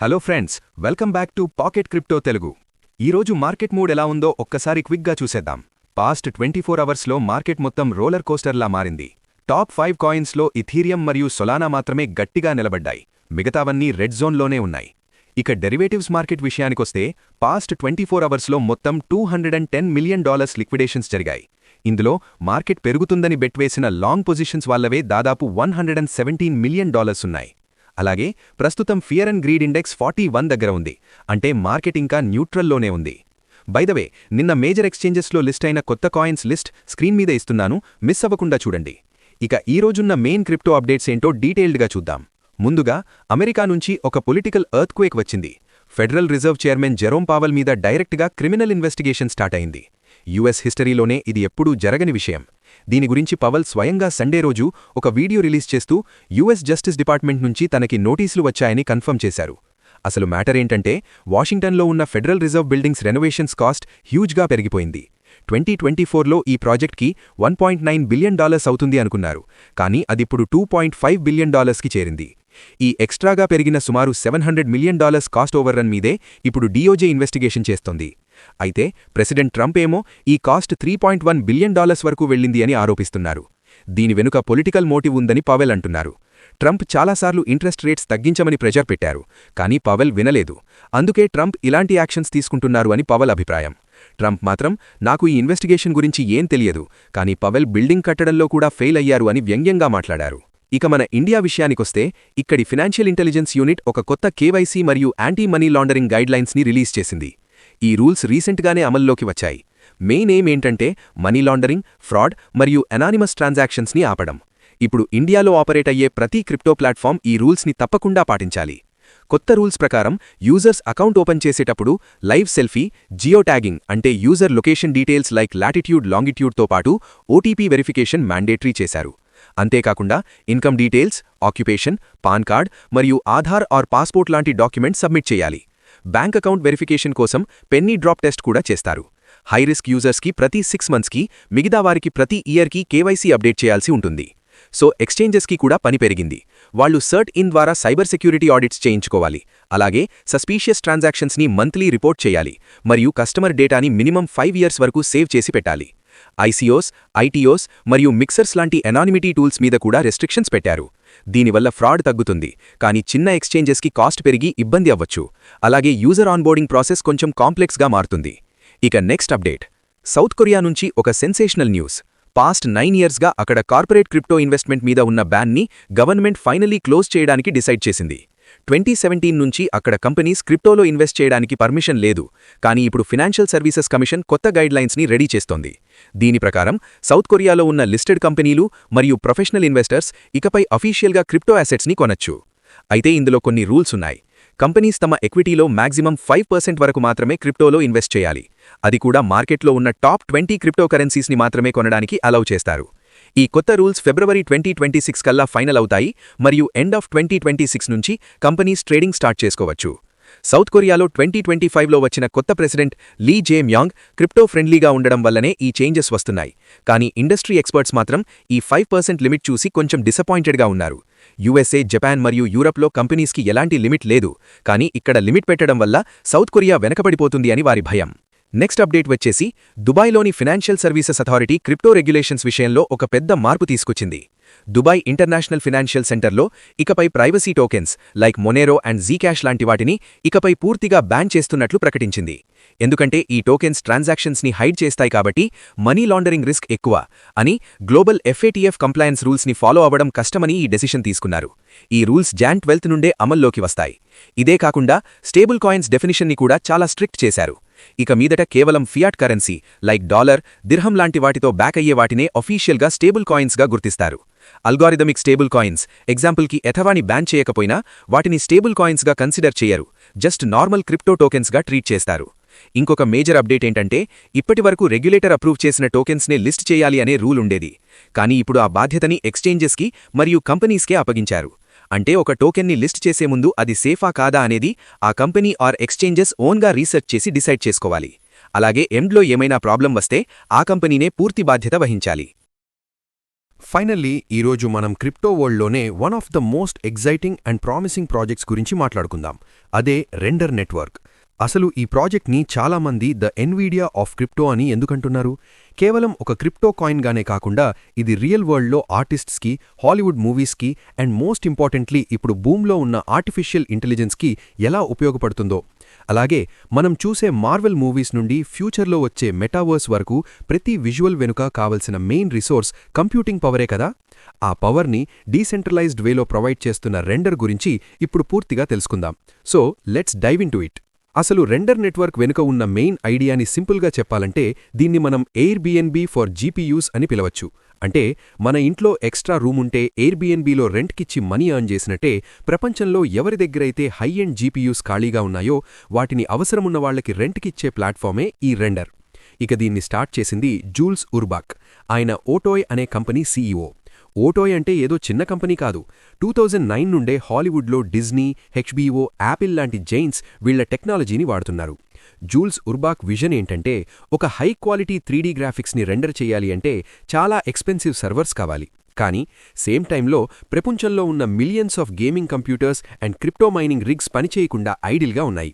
Hello friends welcome back to pocket crypto Telugu. ఈరోజు market mood ఎలా ఉందో ఒక్కసారి క్విక్గా చూసేద్దాం. పాస్ట్ ట్వంటీ ఫోర్ అవర్స్లో మార్కెట్ మొత్తం రోలర్ కోస్టర్లా మారింది. టాప్ ఫైవ్ కాయిన్స్లో ఇథీరియం మరియు సొలానా మాత్రమే గట్టిగా నిలబడ్డాయి. మిగతావన్నీ రెడ్ జోన్లోనే ఉన్నాయి. ఇక డెరివేటివ్స్ మార్కెట్ విషయానికొస్తే పాస్ట్ ట్వంటీ ఫోర్ అవర్స్లో మొత్తం two hundred and ten million dollars liquidations జరిగాయి. ఇందులో మార్కెట్ పెరుగుతుందని బెట్ వేసిన లాంగ్ పొజిషన్స్ వాళ్ళవే దాదాపు one hundred and seventeen million dollars ఉన్నాయి. అలాగే ప్రస్తుతం fear and greed index forty one దగ్గర ఉంది. అంటే మార్కెట్ ఇంకా న్యూట్రల్లోనే ఉంది. బైదవే నిన్న మేజర్ ఎక్స్చేంజెస్లో లిస్ట్ అయిన కొత్త కాయిన్స్ లిస్ట్ స్క్రీన్ మీద ఇస్తున్నాను. మిస్ అవ్వకుండా చూడండి. ఇక ఈ రోజున్న మెయిన్ క్రిప్టో అప్డేట్స్ ఏంటో డీటెయిల్డ్గా చూద్దాం. ముందుగా అమెరికా నుంచి ఒక పొలిటికల్ ఎర్త్క్వేక్ వచ్చింది. Federal reserve chairman Jerome Powell మీద డైరెక్ట్గా క్రిమినల్ ఇన్వెస్టిగేషన్ స్టార్ట్ అయింది. యుఎస్ హిస్టరీలోనే ఇది ఎప్పుడూ జరగని విషయం. దీని గురించి పవల్ స్వయంగా సండే రోజు ఒక వీడియో రిలీజ్ చేస్తూ యుఎస్ జస్టిస్ డిపార్ట్మెంట్ నుంచి తనకి నోటీసులు వచ్చాయని కన్ఫర్మ్ చేశారు. అసలు మ్యాటర్ ఏంటంటే వాషింగ్టన్లో ఉన్న federal reserve buildings renovations cost హ్యూజ్గా పెరిగిపోయింది. ట్వంటీ ట్వంటీ ఫోర్లో ఈ ప్రాజెక్ట్కి one point nine billion dollars అవుతుంది అనుకున్నారు. కానీ అదిప్పుడు టూ పాయింట్ ఫైవ్ బిలియన్ డాలర్స్కి చేరింది. ఈ ఎక్స్ట్రాగా పెరిగిన సుమారు seven hundred million dollars cost overrun మీదే ఇప్పుడు డిఓజే ఇన్వెస్టిగేషన్ చేస్తోంది. అయితే ప్రెసిడెంట్ ట్రంప్ ఏమో ఈ cost three point one billion dollars వరకు వెళ్ళింది అని ఆరోపిస్తున్నారు. దీని వెనుక పొలిటికల్ మోటివ్ ఉందని పవెల్ అంటున్నారు. ట్రంప్ చాలాసార్లు ఇంట్రెస్ట్ రేట్స్ తగ్గించమని ప్రెజర్ పెట్టారు కానీ పవెల్ వినలేదు. అందుకే ట్రంప్ ఇలాంటి యాక్షన్స్ తీసుకుంటున్నారు అని పవెల్ అభిప్రాయం. ట్రంప్ మాత్రం నాకు ఈ ఇన్వెస్టిగేషన్ గురించి ఏం తెలియదు కానీ పవెల్ బిల్డింగ్ కట్టడంలో కూడా ఫెయిల్ అయ్యారు అని వ్యంగ్యంగా మాట్లాడారు. ఇక మన ఇండియా విషయానికొస్తే ఇక్కడి ఫినాన్షియల్ ఇంటెలిజెన్స్ యూనిట్ ఒక కొత్త కేవైసీ మరియు యాంటీ మనీ లాండరింగ్ గైడ్లైన్స్ని రిలీజ్ చేసింది. ఈ రూల్స్ రీసెంట్గానే అమల్లోకి వచ్చాయి. మెయిన్ ఎయిమ్ ఏంటంటే మనీ లాండరింగ్ ఫ్రాడ్ మరియు ఎనానిమస్ ట్రాన్సాక్షన్స్ని ఆపడం. ఇప్పుడు ఇండియాలో ఆపరేట్ అయ్యే ప్రతి క్రిప్టో ప్లాట్ఫామ్ ఈ రూల్స్ని తప్పకుండా పాటించాలి. కొత్త రూల్స్ ప్రకారం యూజర్స్ అకౌంట్ ఓపెన్ చేసేటప్పుడు లైవ్ సెల్ఫీ జియో ట్యాగింగ్ అంటే user location details like latitude లాంగిట్యూడ్తో పాటు ఓటీపీ వెరిఫికేషన్ మ్యాండేటరీ చేశారు. అంతేకాకుండా income details occupation PAN card మరియు ఆధార్ ఆర్ పాస్పోర్ట్ లాంటి డాక్యుమెంట్ సబ్మిట్ చేయాలి. బ్యాంక్ అకౌంట్ వెరిఫికేషన్ కోసం పెన్నీ డ్రాప్ టెస్ట్ కూడా చేస్తారు. హై రిస్క్ యూజర్స్కి ప్రతి సిక్స్ మంత్స్కి మిగతా వారికి ప్రతి ఇయర్కి కేవైసీ అప్డేట్ చేయాల్సి ఉంటుంది. సో ఎక్స్చేంజెస్కి కూడా పని పెరిగింది. వాళ్ళు సర్ట్ ఇన్ ద్వారా సైబర్ సెక్యూరిటీ ఆడిట్స్ చేయించుకోవాలి. అలాగే సస్పీషియస్ ట్రాన్సాక్షన్స్ని మంత్లీ రిపోర్ట్ చేయాలి. మరియు కస్టమర్ డేటాని మినిమం ఫైవ్ ఇయర్స్ వరకు సేవ్ చేసి పెట్టాలి. ఐసీఓస్ ఐటీఓస్ మరియు మిక్సర్స్ లాంటి ఎనానిమిటీ టూల్స్ మీద కూడా రెస్ట్రిక్షన్స్ పెట్టారు. దీనివల్ల ఫ్రాడ్ తగ్గుతుంది కానీ చిన్న ఎక్స్చేంజెస్కి కాస్ట్ పెరిగి ఇబ్బంది అవ్వచ్చు. అలాగే యూజర్ ఆన్బోర్డింగ్ ప్రాసెస్ కొంచెం కాంప్లెక్స్గా మారుతుంది. ఇక నెక్స్ట్ అప్డేట్ సౌత్ కొరియా నుంచి ఒక సెన్సేషనల్ న్యూస్ పాస్ట్ నైన్ ఇయర్స్గా అక్కడ కార్పొరేట్ క్రిప్టో ఇన్వెస్ట్మెంట్ మీద ఉన్న బ్యాన్ని గవర్నమెంట్ ఫైనలీ క్లోజ్ చేయడానికి డిసైడ్ చేసింది. ట్వంటీ సెవెంటీన్ నుంచి అక్కడ కంపెనీస్ క్రిప్టోలో ఇన్వెస్ట్ చేయడానికి పర్మిషన్ లేదు కానీ ఇప్పుడు ఫినాన్షియల్ సర్వీసెస్ కమిషన్ కొత్త గైడ్లైన్స్ని రెడీ చేస్తోంది. దీని ప్రకారం సౌత్ కొరియాలో ఉన్న లిస్టెడ్ కంపెనీలు మరియు ప్రొఫెషనల్ ఇన్వెస్టర్స్ ఇకపై అఫీషియల్గా క్రిప్టో అసెట్స్ని కొనొచ్చు. అయితే ఇందులో కొన్ని రూల్స్ ఉన్నాయి. కంపెనీస్ తమ ఎక్విటీలో మాక్సిమం ఫైవ్ పర్సెంట్ వరకు మాత్రమే క్రిప్టోలో ఇన్వెస్ట్ చేయాలి. అది కూడా మార్కెట్లో ఉన్న టాప్ ట్వంటీ క్రిప్టో కరెన్సీస్ని మాత్రమే కొనడానికి అలౌ చేస్తారు. ఈ కొత్త రూల్స్ ఫిబ్రవరి ట్వంటీ ట్వంటీ సిక్స్ కల్లా ఫైనల్ అవుతాయి మరియు end of twenty twenty six నుంచి కంపెనీస్ ట్రేడింగ్ స్టార్ట్ చేసుకోవచ్చు. సౌత్ కొరియాలో ట్వంటీ ట్వంటీ ఫైవ్లో వచ్చిన కొత్త ప్రెసిడెంట్ లీ జే మ్యాంగ్ క్రిప్టో ఫ్రెండ్లీగా ఉండడం వల్లనే ఈ చేంజెస్ వస్తున్నాయి. కానీ ఇండస్ట్రీ ఎక్స్పర్ట్స్ మాత్రం ఈ ఫైవ్ పర్సెంట్ లిమిట్ చూసి కొంచెం డిసప్పాయింటెడ్గా ఉన్నారు. యుఎస్ఏ జపాన్ మరియు యూరప్లో కంపెనీస్కి ఎలాంటి లిమిట్ లేదు. కానీ ఇక్కడ లిమిట్ పెట్టడం వల్ల సౌత్ కొరియా వెనకబడిపోతుంది అని వారి భయం. నెక్స్ట్ అప్డేట్ వచ్చేసి దుబాయ్లోని financial services authority crypto regulations విషయంలో ఒక పెద్ద మార్పు తీసుకొచ్చింది. దుబాయ్ ఇంటర్నేషనల్ ఫినాన్షియల్ సెంటర్లో ఇకపై privacy tokens like Monero and Zcash లాంటి వాటిని ఇకపై పూర్తిగా బ్యాన్ చేస్తున్నట్లు ప్రకటించింది. ఎందుకంటే ఈ టోకెన్స్ ట్రాన్సాక్షన్స్ని హైడ్ చేస్తాయి కాబట్టి మనీ లాండరింగ్ రిస్క్ ఎక్కువ అని గ్లోబల్ ఎఫ్ఏటీఎఫ్ కంప్లయన్స్ రూల్స్ని ఫాలో అవ్వడం కష్టమని ఈ డెసిషన్ తీసుకున్నారు. ఈ రూల్స్ జాన్ ట్వెల్త్ నుండే అమల్లోకి వస్తాయి. ఇదే కాకుండా స్టేబుల్ కాయిన్స్ డెఫినిషన్ని కూడా చాలా స్ట్రిక్ట్ చేశారు. ఇక మీదట కేవలం fiat currency like dollar dirham లాంటి వాటితో బ్యాక్ అయ్యే వాటినే అఫీషియల్గా స్టేబుల్ కాయిన్స్గా గుర్తిస్తారు. అల్గారిథమిక్ స్టేబుల్ కాయిన్స్ ఎగ్జాంపుల్కి ఎథవాని బ్యాన్ చేయకపోయినా వాటిని స్టేబుల్ కాయిన్స్గా కన్సిడర్ చేయరు జస్ట్ నార్మల్ క్రిప్టో టోకెన్స్గా ట్రీట్ చేస్తారు. ఇంకొక మేజర్ అప్డేట్ ఏంటంటే ఇప్పటివరకు రెగ్యులేటర్ అప్రూవ్ చేసిన టోకెన్స్నే లిస్ట్ చేయాలి అనే రూల్ ఉండేది. కానీ ఇప్పుడు ఆ బాధ్యతని ఎక్స్చేంజెస్కి మరియు కంపెనీస్కే అప్పగించారు. అంటే ఒక టోకెన్ని లిస్ట్ చేసే ముందు అది సేఫా కాదా అనేది ఆ కంపెనీ ఆర్ ఎక్స్చేంజెస్ ఓన్గా రీసెర్చ్ చేసి డిసైడ్ చేసుకోవాలి. అలాగే ఎండ్లో ఏమైనా ప్రాబ్లం వస్తే ఆ కంపెనీనే పూర్తి బాధ్యత వహించాలి. ఫైనల్లీ ఈరోజు మనం crypto వరల్డ్లోనే one of the most exciting and promising projects గురించి మాట్లాడుకుందాం. అదే రెండర్ నెట్వర్క్. అసలు ఈ ప్రాజెక్ట్ని చాలామంది ద ఎన్వీడియా ఆఫ్ క్రిప్టో అని ఎందుకంటున్నారు? కేవలం ఒక క్రిప్టో కాయిన్గానే కాకుండా ఇది రియల్ వరల్డ్లో ఆర్టిస్ట్స్కి హాలీవుడ్ మూవీస్కి అండ్ మోస్ట్ ఇంపార్టెంట్లీ ఇప్పుడు బూమ్లో ఉన్న ఆర్టిఫిషియల్ ఇంటెలిజెన్స్కి ఎలా ఉపయోగపడుతుందో. అలాగే మనం చూసే మార్వెల్ మూవీస్ నుండి ఫ్యూచర్లో వచ్చే మెటావర్స్ వరకు ప్రతి విజువల్ వెనుక కావలసిన మెయిన్ రిసోర్స్ కంప్యూటింగ్ పవరే కదా? ఆ పవర్ని డీసెంట్రలైజ్డ్ వేలో ప్రొవైడ్ చేస్తున్న రెండర్ గురించి ఇప్పుడు పూర్తిగా తెలుసుకుందాం. So let's dive in to it. అసలు రెండర్ నెట్వర్క్ వెనుక ఉన్న మెయిన్ ఐడియాని సింపుల్గా చెప్పాలంటే దీన్ని మనం ఎయిర్బిఎన్బి ఫర్ జీపీయూస్ అని పిలవచ్చు. అంటే మన ఇంట్లో ఎక్స్ట్రా రూమ్ ఉంటే ఎయిర్బిఎన్బిలో రెంట్కిచ్చి మనీ ఆన్ చేసినట్టే ప్రపంచంలో ఎవరి దగ్గరైతే హై ఎండ్ జీపీయూస్ ఖాళీగా ఉన్నాయో వాటిని అవసరమున్న వాళ్ళకి రెంట్కిచ్చే ప్లాట్ఫామే ఈ రెండర్. ఇక దీన్ని స్టార్ట్ చేసింది జూల్స్ ఉర్బాక్ ఆయన ఓటోయ్ అనే కంపెనీ సీఈఓ ఓటోయ్ అంటే ఏదో చిన్న కంపెనీ కాదు. టూ థౌజండ్ నైన్ నుండే హాలీవుడ్లో డిజ్నీ హెచ్బీఓ యాపిల్ లాంటి జైన్స్ వీళ్ళ టెక్నాలజీని వాడుతున్నారు. జూల్స్ ఉర్బాక్ విజన్ ఏంటంటే ఒక హై క్వాలిటీ త్రీడీ గ్రాఫిక్స్ని రెండర్ చేయాలి అంటే చాలా ఎక్స్పెన్సివ్ సర్వర్స్ కావాలి. కానీ సేమ్ టైంలో ప్రపంచంలో ఉన్న millions of gaming computers and crypto mining rigs పనిచేయకుండా ఐడిల్గా ఉన్నాయి.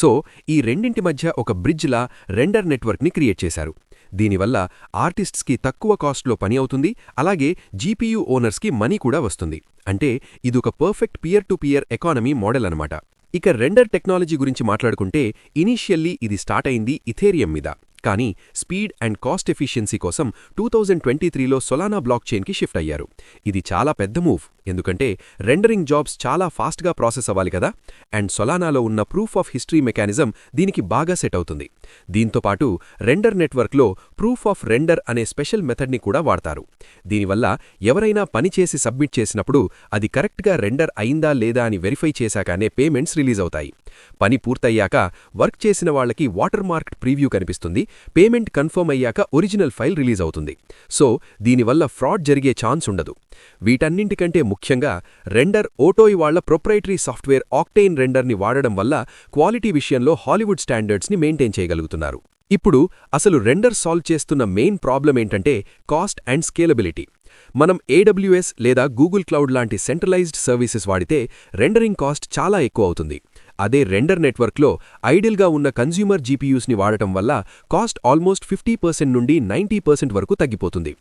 సో ఈ రెండింటి మధ్య ఒక బ్రిడ్జ్లా రెండర్ నెట్వర్క్ని క్రియేట్ చేశారు. దీనివల్ల ఆర్టిస్ట్స్కి తక్కువ కాస్ట్లో పని అవుతుంది అలాగే జీపీయూ ఓనర్స్కి మనీ కూడా వస్తుంది. అంటే ఇదొక perfect peer to peer economy model అనమాట ఇక రెండర్ టెక్నాలజీ గురించి మాట్లాడుకుంటే ఇనీషియల్లీ ఇది స్టార్ట్ అయింది ఇథేరియం మీద. కానీ స్పీడ్ అండ్ కాస్ట్ ఎఫిషియన్సీ కోసం టూ థౌజండ్ ట్వంటీ త్రీలో సొలానా బ్లాక్ చైన్కి షిఫ్ట్ అయ్యారు. ఇది చాలా పెద్ద మూవ్. ఎందుకంటే రెండరింగ్ జాబ్స్ చాలా ఫాస్ట్గా ప్రాసెస్ అవ్వాలి కదా అండ్ సొలానాలో ఉన్న ప్రూఫ్ ఆఫ్ హిస్టరీ మెకానిజం దీనికి బాగా సెట్ అవుతుంది. దీంతోపాటు రెండర్ నెట్వర్క్లో ప్రూఫ్ ఆఫ్ రెండర్ అనే స్పెషల్ మెథడ్ని కూడా వాడతారు. దీనివల్ల ఎవరైనా పని చేసి సబ్మిట్ చేసినప్పుడు అది కరెక్ట్గా రెండర్ అయిందా లేదా అని వెరిఫై చేశాకనే పేమెంట్స్ రిలీజ్ అవుతాయి. పని పూర్తయ్యాక వర్క్ చేసిన వాళ్ళకి వాటర్ మార్క్డ్ ప్రీవ్యూ కనిపిస్తుంది పేమెంట్ కన్ఫర్మ్ అయ్యాక ఒరిజినల్ ఫైల్ రిలీజ్ అవుతుంది. సో దీనివల్ల ఫ్రాడ్ జరిగే ఛాన్స్ ఉండదు. వీటన్నింటికంటే ముఖ్యంగా రెండర్ ఓటోయి వాళ్ళ ప్రొప్రైటరీ సాఫ్ట్వేర్ ఆక్టెయిన్ రెండర్ని వాడడం వల్ల క్వాలిటీ విషయంలో హాలీవుడ్ స్టాండర్డ్స్ని మెయింటైన్ చేయగలుగుతున్నారు. ఇప్పుడు అసలు రెండర్ సాల్వ్ చేస్తున్న మెయిన్ ప్రాబ్లం ఏంటంటే కాస్ట్ అండ్ స్కేలబిలిటీ. మనం ఏడబ్ల్యూఎస్ లేదా గూగుల్ క్లౌడ్ లాంటి సెంట్రలైజ్డ్ సర్వీసెస్ వాడితే రెండరింగ్ కాస్ట్ చాలా ఎక్కువ అవుతుంది. అదే రెండర్ నెట్వర్క్లో ఐడిల్గా ఉన్న కన్జ్యూమర్ జీపీయూస్ని వాడటం వల్ల కాస్ట్ ఆల్మోస్ట్ ఫిఫ్టీ పర్సెంట్ నుండి నైంటీ పర్సెంట్ వరకు తగ్గిపోతుంది.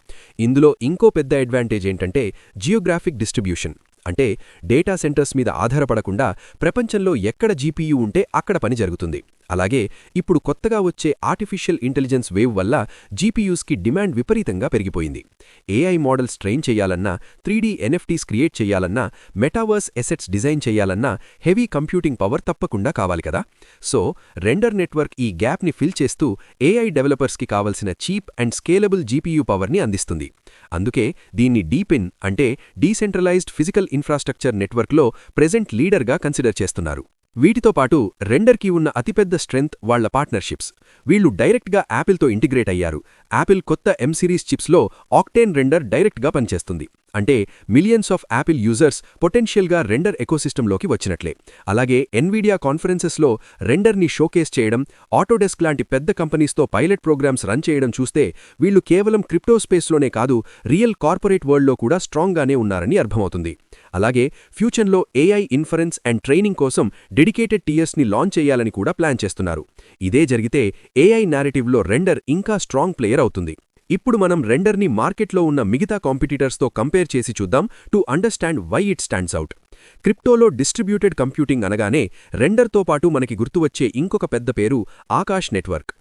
ఇందులో ఇంకో పెద్ద అడ్వాంటేజ్ ఏంటంటే జియోగ్రాఫిక్ డిస్ట్రిబ్యూషన్. అంటే డేటా సెంటర్స్ మీద ఆధారపడకుండా ప్రపంచంలో ఎక్కడ జీపీయూ ఉంటే అక్కడ పని జరుగుతుంది. అలాగే ఇప్పుడు కొత్తగా వచ్చే ఆర్టిఫిషియల్ ఇంటెలిజెన్స్ వేవ్ వల్ల జీపీయూస్కి డిమాండ్ విపరీతంగా పెరిగిపోయింది. ఏఐ మోడల్స్ ట్రైన్ చేయాలన్నా త్రీడీ ఎన్ఎఫ్టీస్ క్రియేట్ చేయాలన్నా మెటావర్స్ ఎసెట్స్ డిజైన్ చేయాలన్నా హెవీ కంప్యూటింగ్ పవర్ తప్పకుండా కావాలి కదా. సో రెండర్ నెట్వర్క్ ఈ గ్యాప్ని ఫిల్ చేస్తూ ఏఐ డెవలపర్స్కి కావలసిన చీప్ అండ్ స్కేలబుల్ జీపీయూ పవర్ని అందిస్తుంది. అందుకే దీన్ని డీపిన్ అంటే డీసెంట్రలైజ్డ్ ఫిజికల్ ఇన్ఫ్రాస్ట్రక్చర్ నెట్వర్క్లో ప్రెజెంట్ లీడర్గా కన్సిడర్ చేస్తున్నారు. వీటితో పాటు రెండర్కి ఉన్న అతిపెద్ద స్ట్రెంగ్త్ వాళ్ళ పార్ట్నర్షిప్స్. వీళ్ళు డైరెక్ట్గా యాపిల్తో ఇంటిగ్రేట్ అయ్యారు. యాపిల్ కొత్త ఎం సిరీస్ చిప్స్లో ఆక్టేన్ రెండర్ డైరెక్ట్గా పనిచేస్తుంది. అంటే మిలియన్స్ ఆఫ్ యాపిల్ యూజర్స్ పొటెన్షియల్గా రెండర్ ఎకోసిస్టంలోకి వచ్చినట్లే. అలాగే ఎన్వీడియా కాన్ఫరెన్సెస్లో రెండర్ని షోకేస్ చేయడం ఆటోడెస్క్ లాంటి పెద్ద కంపెనీస్తో పైలట్ ప్రోగ్రామ్స్ రన్ చేయడం చూస్తే వీళ్ళు కేవలం క్రిప్టో స్పేస్లోనే కాదు రియల్ కార్పొరేట్ వరల్డ్లో కూడా స్ట్రాంగ్గానే ఉన్నారని అర్థమవుతుంది. అలాగే ఫ్యూచర్లో ఏఐ ఇన్ఫరెన్స్ అండ్ ట్రైనింగ్ కోసం డెడికేటెడ్ టీఎస్ని లాంచ్ చేయాలని కూడా ప్లాన్ చేస్తున్నారు. ఇదే జరిగితే ఏఐ నారేటివ్లో రెండర్ ఇంకా స్ట్రాంగ్ ప్లేయర్ అవుతుంది. ఇప్పుడు మనం రెండర్ని మార్కెట్లో ఉన్న మిగతా కాంపిటీటర్స్తో కంపేర్ చేసి చూద్దాం to understand why it stands out. క్రిప్టోలో distributed computing అనగానే రెండర్తో పాటు మనకి గుర్తువచ్చే ఇంకొక పెద్ద పేరు ఆకాష్ నెట్వర్క్.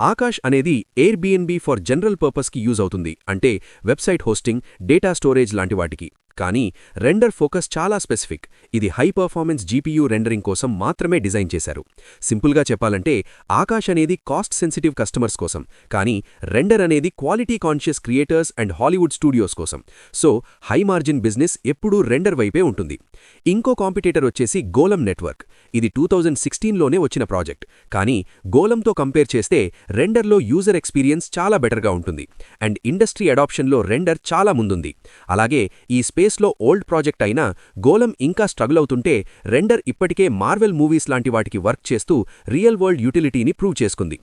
ఆకాష్ అనేది ఎయిర్బిఎన్బి ఫర్ జనరల్ పర్పస్కి యూజ్ అవుతుంది. అంటే వెబ్సైట్ హోస్టింగ్ డేటా స్టోరేజ్ లాంటి వాటికి. కానీ రెండర్ ఫోకస్ చాలా స్పెసిఫిక్. ఇది హై పర్ఫార్మెన్స్ జీపీయూ రెండరింగ్ కోసం మాత్రమే డిజైన్ చేశారు. సింపుల్గా చెప్పాలంటే ఆకాష్ అనేది కాస్ట్ సెన్సిటివ్ కస్టమర్స్ కోసం కానీ రెండర్ అనేది quality conscious creators and Hollywood studios కోసం. సో హై మార్జిన్ బిజినెస్ ఎప్పుడూ రెండర్ వైపే ఉంటుంది. ఇంకో కాంపిటేటర్ వచ్చేసి గోలం నెట్వర్క్. ఇది టూ థౌజండ్ సిక్స్టీన్లోనే వచ్చిన ప్రాజెక్ట్. కానీ గోలంతో కంపేర్ చేస్తే రెండర్లో యూజర్ ఎక్స్పీరియన్స్ చాలా బెటర్గా ఉంటుంది. అండ్ ఇండస్ట్రీ అడాప్షన్లో రెండర్ చాలా ముందుంది. అలాగే ఈ స్పేస్ స్పేస్లో ఓల్డ్ ప్రాజెక్ట్ అయినా గోలం ఇంకా స్ట్రగుల్ అవుతుంటే రెండర్ ఇప్పటికే మార్వెల్ మూవీస్ లాంటి వాటికి వర్క్ చేస్తూ రియల్ వరల్డ్ యూటిలిటీని ప్రూవ్ చేసుకుంది.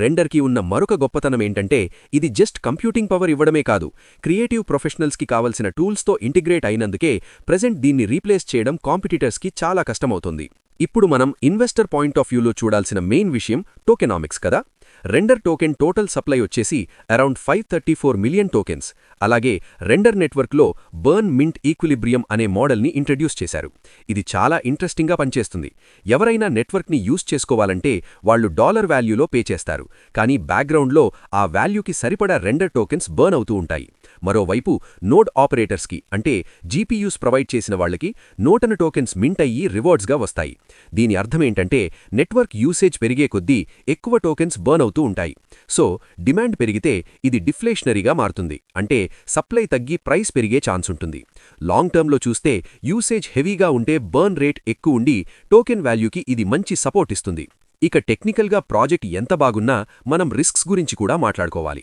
రెండర్కి ఉన్న మరొక గొప్పతనం ఏంటంటే ఇది జస్ట్ కంప్యూటింగ్ పవర్ ఇవ్వడమే కాదు క్రియేటివ్ ప్రొఫెషనల్స్కి కావలసిన టూల్స్తో ఇంటిగ్రేట్ అయినందుకే ప్రజెంట్ దీన్ని రీప్లేస్ చేయడం కాంపిటీటర్స్కి చాలా కష్టమవుతుంది. ఇప్పుడు మనం ఇన్వెస్టర్ పాయింట్ ఆఫ్ వ్యూలో చూడాల్సిన మెయిన్ విషయం టోకెనామిక్స్ కదా. రెండర్ టోకెన్ టోటల్ సప్లై వచ్చేసి around five thirty four million tokens. అలాగే రెండర్ నెట్వర్క్లో బర్న్ మింట్ ఈక్విలిబ్రియం అనే మోడల్ని ఇంట్రడ్యూస్ చేశారు. ఇది చాలా ఇంట్రెస్టింగ్గా పనిచేస్తుంది. ఎవరైనా నెట్వర్క్ని యూజ్ చేసుకోవాలంటే వాళ్ళు డాలర్ వాల్యూలో పే చేస్తారు. కానీ బ్యాక్గ్రౌండ్లో ఆ వాల్యూకి సరిపడా రెండర్ టోకెన్స్ బర్న్ అవుతూ ఉంటాయి. మరోవైపు నోడ్ ఆపరేటర్స్కి అంటే జీపీయూస్ ప్రొవైడ్ చేసిన వాళ్ళకి నోటన టోకెన్స్ మింట్ అయ్యి రివార్డ్స్గా వస్తాయి. దీని అర్థమేంటంటే నెట్వర్క్ యూసేజ్ పెరిగే కొద్దీ ఎక్కువ టోకెన్స్ బర్న్ అవుతూ ఉంటాయి. సో డిమాండ్ పెరిగితే ఇది డిఫ్లేషనరీగా మారుతుంది. అంటే సప్లై తగ్గి ప్రైస్ పెరిగే ఛాన్స్ ఉంటుంది. లాంగ్ టర్మ్లో చూస్తే యూసేజ్ హెవీగా ఉంటే బర్న్ రేట్ ఎక్కువ ఉండి టోకెన్ వాల్యూకి ఇది మంచి సపోర్ట్ ఇస్తుంది. ఇక టెక్నికల్గా ప్రాజెక్ట్ ఎంత బాగున్నా మనం రిస్క్స్ గురించి కూడా మాట్లాడుకోవాలి.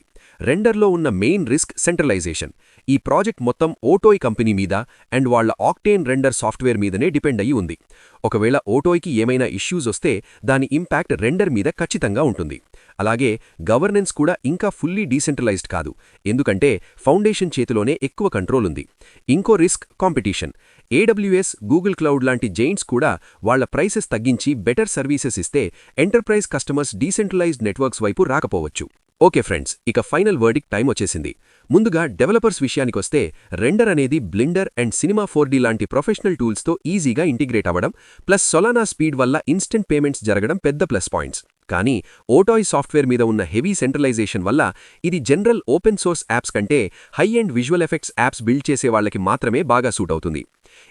రెండర్లో ఉన్న మెయిన్ రిస్క్ సెంట్రలైజేషన్. ఈ ప్రాజెక్ట్ మొత్తం ఓటోయ్ కంపెనీ మీద అండ్ వాళ్ళ ఆక్టేన్ రెండర్ సాఫ్ట్వేర్ మీదనే డిపెండ్ అయ్యి ఉంది. ఒకవేళ ఓటోయ్కి ఏమైనా ఇష్యూస్ వస్తే దాని ఇంపాక్ట్ రెండర్ మీద ఖచ్చితంగా ఉంటుంది. అలాగే గవర్నెన్స్ కూడా ఇంకా ఫుల్లీ డీసెంట్రలైజ్డ్ కాదు. ఎందుకంటే ఫౌండేషన్ చేతిలోనే ఎక్కువ కంట్రోల్ ఉంది. ఇంకో risk competition. AWS Google cloud లాంటి జైంట్స్ కూడా వాళ్ళ ప్రైసెస్ తగ్గించి బెటర్ సర్వీసెస్ ఇస్తే ఎంటర్ప్రైజ్ కస్టమర్స్ డీసెంట్రలైజ్డ్ నెట్వర్క్స్ వైపు రాకపోవచ్చు. ఓకే ఫ్రెండ్స్ ఇక ఫైనల్ వర్డిక్ టైం వచ్చేసింది. ముందుగా డెవలపర్స్ విషయానికొస్తే రెండర్ అనేది బ్లిండర్ అండ్ సినిమా ఫోర్ లాంటి ప్రొఫెషనల్ టూల్స్తో ఈజీగా ఇంటిగ్రేట్ అవ్వడం ప్లస్ సొలానా స్పీడ్ వల్ల ఇన్స్టెంట్ పేమెంట్స్ జరగడం పెద్ద ప్లస్ పాయింట్స్ కానీ ఓటాయ్ సాఫ్ట్వేర్ మీద ఉన్న హెవీ సెంట్రలైజేషన్ వల్ల ఇది జనరల్ ఓపెన్ సోర్స్ యాప్స్ కంటే high and visual effects apps build చేసే వాళ్ళకి మాత్రమే బాగా సూట్ అవుతుంది.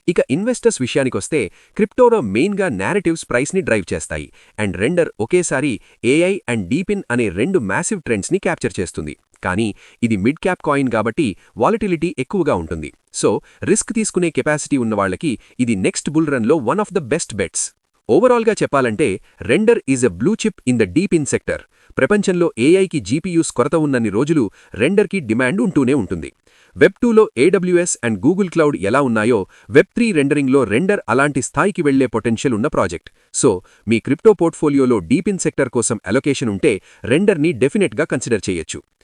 ఇక ఇన్వెస్టర్స్ విషయానికొస్తే క్రిప్టోలో మెయిన్గా నేరేటివ్స్ ప్రైస్ని డ్రైవ్ చేస్తాయి అండ్ రెండర్ ఒకేసారి ఏఐ అండ్ డీపిన్ అనే రెండు మ్యాసివ్ ట్రెండ్స్ని క్యాప్చర్ చేస్తుంది. కానీ ఇది మిడ్ క్యాప్ కాయిన్ కాబట్టి వాలటిలిటీ ఎక్కువగా ఉంటుంది. సో రిస్క్ తీసుకునే కెపాసిటీ ఉన్నవాళ్ళకి ఇది నెక్స్ట్ బుల్ రన్లో one of the best bets ఓవరాల్గా చెప్పాలంటే render is a blue chip in the DePIN sector ప్రపంచంలో ఏఐకి జీపీయూస్ కొరత ఉన్నన్ని రోజులు రెండర్కి డిమాండ్ ఉంటూనే ఉంటుంది. వెబ్ టూలో ఏడబ్ల్యూఎస్ అండ్ గూగుల్ క్లౌడ్ ఎలా ఉన్నాయో వెబ్ త్రీ రెండరింగ్లో రెండర్ అలాంటి స్థాయికి వెళ్ళే పొటెన్షియల్ ఉన్న ప్రాజెక్ట్. సో మీ క్రిప్టో పోర్ట్ఫోలియోలో డీప్ ఇన్ సెక్టర్ కోసం అలొకేషన్ ఉంటే రెండర్ని డెఫినెట్గా కన్సిడర్ చేయొచ్చు.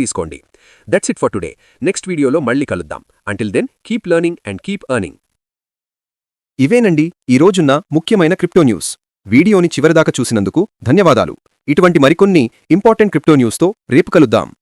తీసుకోండి. That's it for today next వీడియోలో మళ్ళీ కలుద్దాం. Until then keep learning and keep earning ఇవేనండి. ఈ రోజున్న ముఖ్యమైన క్రిప్టో న్యూస్. వీడియోని చివరిదాకా చూసినందుకు ధన్యవాదాలు. ఇటువంటి మరికొన్ని ఇంపార్టెంట్ క్రిప్టో న్యూస్తో రేపు కలుద్దాం.